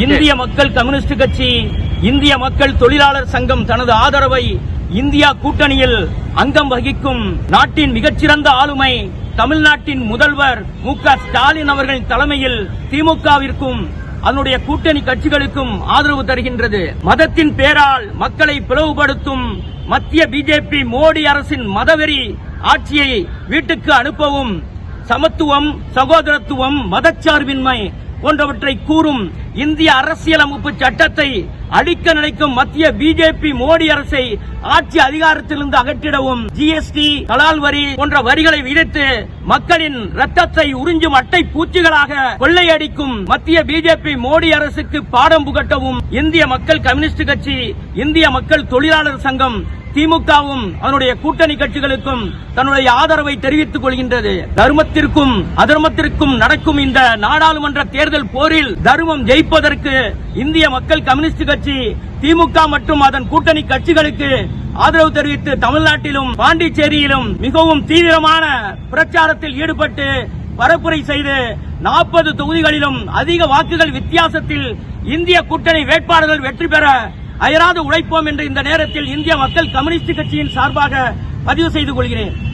இந்திய மக்கள் கம்யூனிஸ்ட் கட்சி இந்திய மக்கள் தொழிலாளர் சங்கம் தனது ஆதரவை இந்தியா கூட்டணியில் அங்கம் வகிக்கும் நாட்டின் மிகச்சிறந்த ஆளுமை தமிழ்நாட்டின் முதல்வர் மு க ஸ்டாலின் அவர்களின் தலைமையில் திமுகவிற்கும் அதனுடைய கூட்டணி கட்சிகளுக்கும் ஆதரவு தருகின்றது. மதத்தின் பேரால் மக்களை பிளவுபடுத்தும் மத்திய பிஜேபி மோடி அரசின் மதவெறி ஆட்சியை வீட்டுக்கு அனுப்பவும் சமத்துவம் சகோதரத்துவம் மதச்சார்பின்மை போன்றவற்றை கூறும் இந்திய அரசியலமைப்பு சட்டத்தை அடிக்க நினைக்கும் மத்திய பிஜேபி மோடி அரசை ஆட்சி அதிகாரத்திலிருந்து அகற்றிடவும் ஜிஎஸ்டி கலால் வரி போன்ற வரிகளை விதித்து மக்களின் ரத்தத்தை உறிஞ்சும் அட்டை பூச்சிகளாக கொள்ளையடிக்கும் மத்திய பிஜேபி மோடி அரசுக்கு பாடம் புகட்டவும் இந்திய மக்கள் கம்யூனிஸ்ட் கட்சி இந்திய மக்கள் தொழிலாளர் சங்கம் திமுகவும் அதனுடைய கூட்டணி கட்சிகளுக்கும் தன்னுடைய ஆதரவை தெரிவித்துக் கொள்கின்றது. தர்மத்திற்கும் அதர்மத்திற்கும் நடக்கும் இந்த நாடாளுமன்ற தேர்தல் போரில் தர்மம் ஜெயிப்பதற்கு இந்திய மக்கள் கம்யூனிஸ்ட் கட்சி திமுக மற்றும் அதன் கூட்டணி கட்சிகளுக்கு ஆதரவு தெரிவித்து தமிழ்நாட்டிலும் பாண்டிச்சேரியிலும் மிகவும் தீவிரமான பிரச்சாரத்தில் ஈடுபட்டு பரப்புரை செய்து நாற்பது தொகுதிகளிலும் அதிக வாக்குகள் வித்தியாசத்தில் இந்திய கூட்டணி வேட்பாளர்கள் வெற்றி பெற அயராது உழைப்போம் என்று இந்த நேரத்தில் இந்திய மக்கள் கம்யூனிஸ்ட் கட்சியின் சார்பாக பதிவு செய்து கொள்கிறேன்.